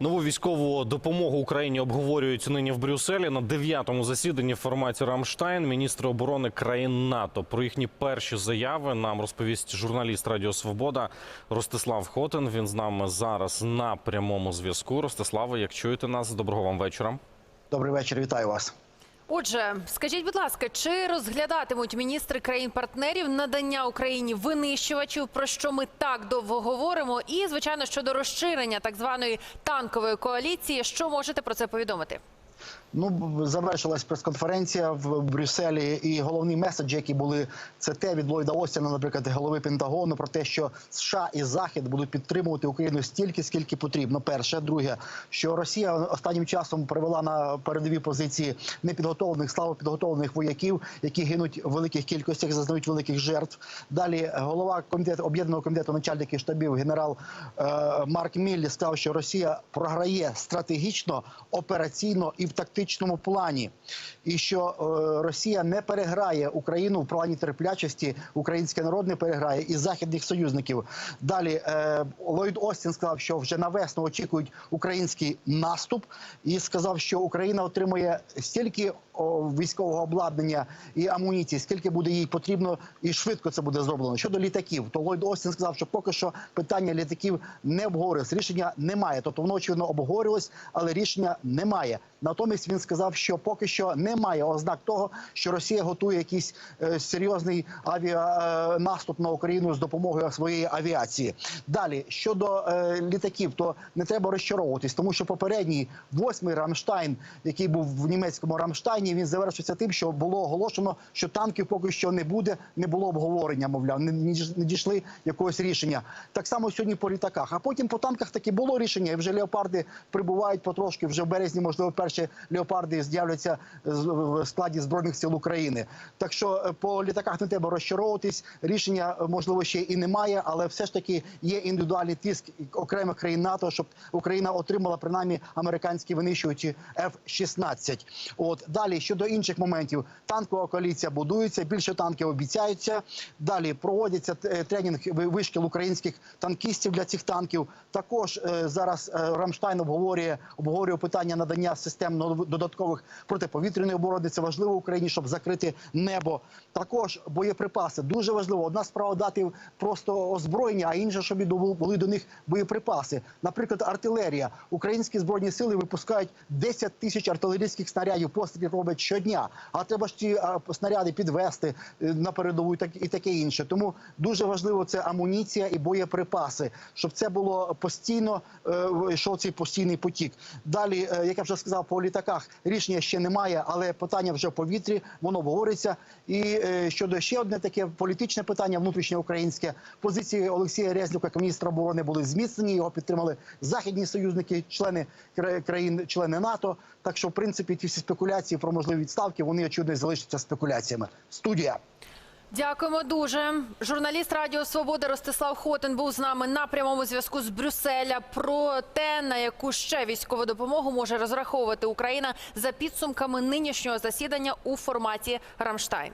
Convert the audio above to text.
Нову військову допомогу Україні обговорюють нині в Брюсселі на дев'ятому засіданні в форматі Рамштайн. Міністри оборони країн НАТО про їхні перші заяви нам розповість журналіст Радіо Свобода Ростислав Хотин. Він з нами зараз на прямому зв'язку. Ростиславе, як чуєте нас, доброго вам вечора. Добрий вечір, вітаю вас. Отже, скажіть, будь ласка, чи розглядатимуть міністри країн-партнерів надання Україні винищувачів, про що ми так довго говоримо? І звичайно, щодо розширення так званої танкової коаліції, що можете про це повідомити? Ну завершилась прес-конференція в Брюсселі, і головні меседжі, які були, це те від Ллойда Остіна, наприклад, голови Пентагону, про те, що США і Захід будуть підтримувати Україну стільки, скільки потрібно. Перше, друге, що Росія останнім часом привела на передові позиції непідготовлених, слабопідготовлених вояків, які гинуть в великих кількостях, зазнають великих жертв. Далі голова комітету об'єднаного комітету начальників штабів генерал е, Марк Міллі сказав, що Росія програє стратегічно, операційно і в тактичному плані, і що е, Росія не переграє Україну в плані терплячості, український народ не переграє і західних союзників. Далі е, Ллойд Остін сказав, що вже на весну очікують український наступ, і сказав, що Україна отримує стільки військового обладнання і амуніції, скільки буде їй потрібно, і швидко це буде зроблено. Щодо літаків, то Ллойд Остін сказав, що поки що питання літаків не обговорювалось, рішення немає. Тобто воно очевидно обговорювалось, але рішення немає. Натомість він сказав, що поки що немає ознак того, що Росія готує якийсь е, серйозний авіанаступ на Україну з допомогою своєї авіації. Далі щодо е, літаків, то не треба розчаровуватись, тому що попередній восьмий Рамштайн, який був в німецькому Рамштайні, він завершився тим, що було оголошено, що танків поки що не буде, не було обговорення, мовляв, не, не дійшли якогось рішення. Так само сьогодні по літаках. А потім по танках таки було рішення, і вже леопарди прибувають потрошки. Вже в березні, можливо, перші леопарди з'являться в складі збройних сил України. Так що е, по літаках не треба розчаровуватись. Рішення е, можливо ще і немає, але все ж таки є індивідуальний тиск окремих країн НАТО, щоб Україна отримала принаймні американські винищувачі F-16. От далі щодо інших моментів, танкова коаліція будується. Більше танків обіцяються. Далі проводяться е, тренінг вишкіл українських танкістів для цих танків. Також е, зараз е, Рамштайн обговорює обговорює питання надання систем додаткових протиповітряної оборони. Це важливо Україні, щоб закрити небо. Також боєприпаси дуже важливо. Одна справа дати просто озброєння, а інша, щоб були до них боєприпаси. Наприклад, артилерія. Українські збройні сили випускають 10 тисяч артилерійських снарядів. Пострілів роблять щодня. А треба ж ці снаряди підвести е, на передову і так і таке інше. Тому дуже важливо це амуніція і боєприпаси, щоб це було постійно е, йшов цей постійний потік. Далі, е, як я вже сказав, по літаках рішення ще немає, але питання вже в повітрі, воно говориться. І щодо ще одне таке політичне питання, внутрішньоукраїнське позиції Олексія Резнюка, міністра оборони, були зміцнені. Його підтримали західні союзники, члени країн, члени НАТО. Так що, в принципі, ті всі спекуляції про можливі відставки вони очевидно залишаться спекуляціями. Студія. Дякуємо дуже. Журналіст Радіо Свобода Ростислав Хотин був з нами на прямому зв'язку з Брюсселя про те, на яку ще військову допомогу може розраховувати Україна за підсумками нинішнього засідання у форматі Рамштайн.